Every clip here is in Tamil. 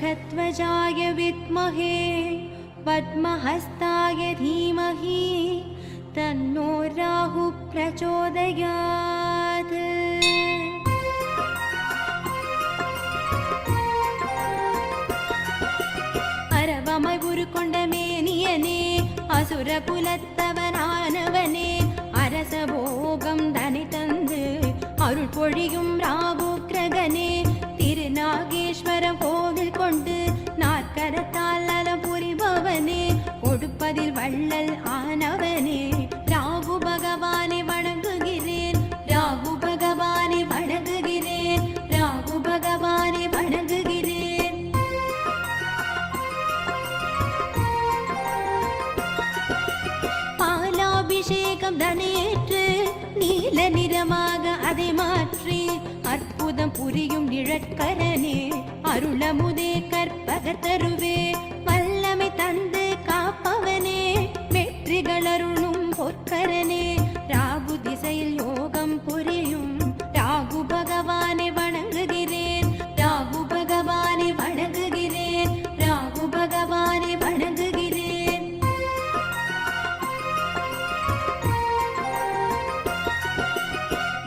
नखध्वजाय विद्महे पद्महस्ताय धीमहि तन्नो राहुः प्रचोदयात् அரவமாய் உருக்கொண்ட மேனியனே அசுர குலத்தவனானவனே அரச போகம் தனி தந்து அருள் பொழியும் ராகு கிரகனே திருநாகேஸ்வர கோவில் கொண்டு நாற்கரத்தால் நலம் புரிபவனே கொடுப்பதில் வள்ளல் ஆனவனே. ராகு பகவானை வணங்குகிறேன் ராகு பகவானை வணங்குகிறேன் ராகு பகவானை வணங்குகிறேன். பாலாபிஷேகம் தனேற்று நீல நிறமாக அதை மாற்றி அற்புதம் புரியும் நிழற்கரனே அருளமுதே கற்பக தருவே. வல்லமை தந்து காப்பவனே வெற்றிகள் அருளும் பொற்கரனே. ராகு திசையில் யோகம் புரியும் ராகு பகவானை வணங்குகிறேன். ராகு பகவானை வணங்குகிறேன் ராகு பகவானை வணங்குகிறேன்.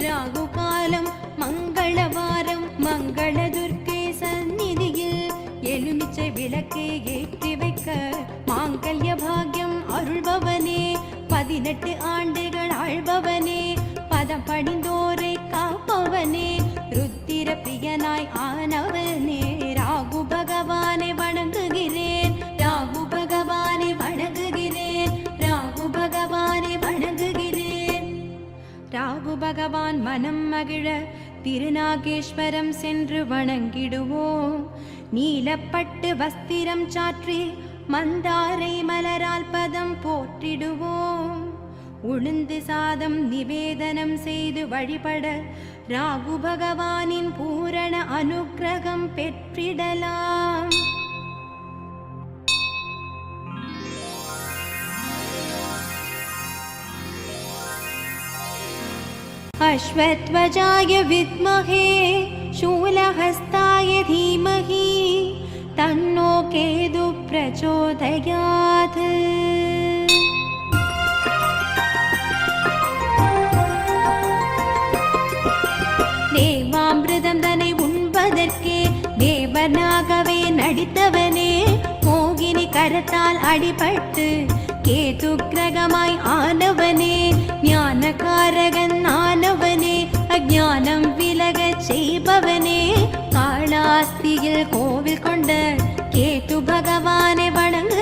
ராகு காலம் வாழ்க்கை ஏற்றி வைக்க மாங்கல்ய பாக்யம் அருள்பவனே. பதினெட்டு ஆண்டுகள் ஆழ்பவனே பதம் படிந்தோரை காப்பவனே. ருத்திர பிரியனாய் ஆனவனே. ராகு பகவானை வணங்குகிறேன். ராகு பகவானை வணங்குகிறேன். ராகு பகவானை வணங்குகிறேன். ராகு பகவான் மனம் மகிழ திருநாகேஸ்வரம் சென்று வணங்கிடுவோம். நீலப்பட்டு வஸ்திரம் சாற்றி மந்தாரை மலரால் பதம் போற்றிடுவோம். உளுந்து சாதம் நிவேதனம் செய்து வழிபட ராகு பகவானின் பூரண அனுக்கிரகம் பெற்றிடலாம். अश्वध्वजाय विद्महे शूलहस्ताय धीमहि तन्नो केतु प्रचोदयात् தேவாமிர்தம் தன்னை உண்பதற்கே தேவனாகவே நடித்தவனே மோகினி கரத்தால் அடிபட்டு கேது கிரகமாய் ஆனவனே ஞானகாரகன் செய்பவனே காளாஸ்தியில் கோவில் கொண்ட கேத்து பகவானை வணங்கு